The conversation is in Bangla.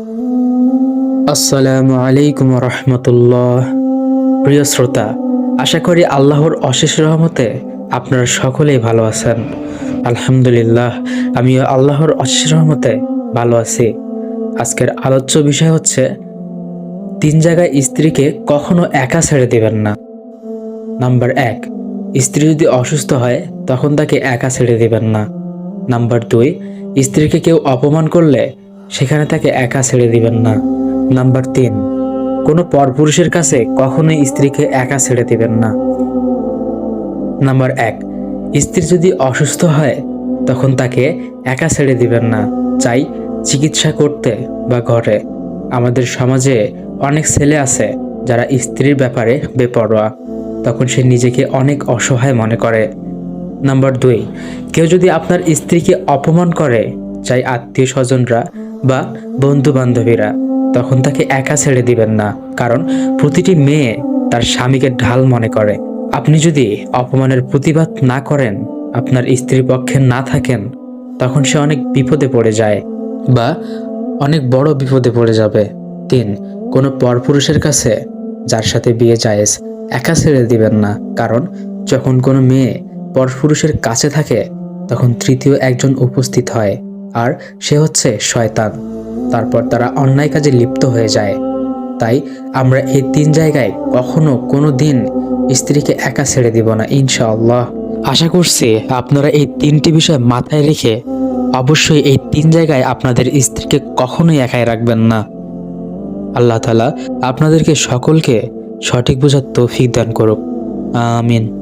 আসসালামু আলাইকুম রহমতুল্লাহ। প্রিয় শ্রোতা, আশা করি আল্লাহর অশেষ রহমতে আপনারা সকলেই ভালো আছেন। আলহামদুলিল্লাহ, আমিও আল্লাহর অশেষ রহমতে ভালো আছি। আজকের আলোচ্য বিষয় হচ্ছে, তিন জায়গায় স্ত্রীকে কখনো একা ছেড়ে দেবেন না। নাম্বার এক, স্ত্রী যদি অসুস্থ হয়, তখন তাকে একা ছেড়ে দেবেন না। নাম্বার দুই, স্ত্রীকে কেউ অপমান করলে সেখানে তাকে একা ছেড়ে দিবেন না। নাম্বার তিন, কোনো পরপুরুষের কাছে কখনোই স্ত্রীকে একা ছেড়ে দিবেন না। নাম্বার এক, স্ত্রী যদি অসুস্থ হয়, তখন তাকে একা ছেড়ে দিবেন না। চাই চিকিৎসা করতে বা ঘরে। আমাদের সমাজে অনেক ছেলে আছে যারা স্ত্রীর ব্যাপারে বেপরোয়া। তখন সে নিজেকে অনেক অসহায় মনে করে। নাম্বার দুই, কেউ যদি আপনার স্ত্রীকে অপমান করে, চাই আত্মীয় স্বজনরা বা বন্ধু বান্ধবীরা তখন তাকে একা ছেড়ে দিবেন না, কারণ প্রতিটি মেয়ে তার স্বামীকে ঢাল মনে করে। আপনি যদি অপমানের প্রতিবাদ না করেন, আপনার স্ত্রীর পক্ষে না থাকেন, তখন সে অনেক বিপদে পড়ে যায় বা অনেক বড় বিপদে পড়ে যাবে। তিন, কোনো পরপুরুষের কাছে যার সাথে বিয়ে জায়েজ, একা ছেড়ে দিবেন না, কারণ যখন কোনো মেয়ে পরপুরুষের কাছে থাকে, তখন তৃতীয় একজন উপস্থিত হয়। আর সে হচ্ছে শয়তান। তারপর তারা অন্যায় কাজে লিপ্ত হয়ে যায়। তাই আমরা এই তিন জায়গায় কখনো কোনো দিন স্ত্রীকে একা ছেড়ে দিব না, ইনশাআল্লাহ। আশা করছি আপনারা এই তিনটি বিষয় মাথায় রেখে অবশ্যই এই তিন জায়গায় আপনাদের স্ত্রীকে কখনোই একাই রাখবেন না। আল্লাহ তালা আপনাদেরকে সকলকে সঠিক বোঝার তৌফিক দান করুক। আমিন।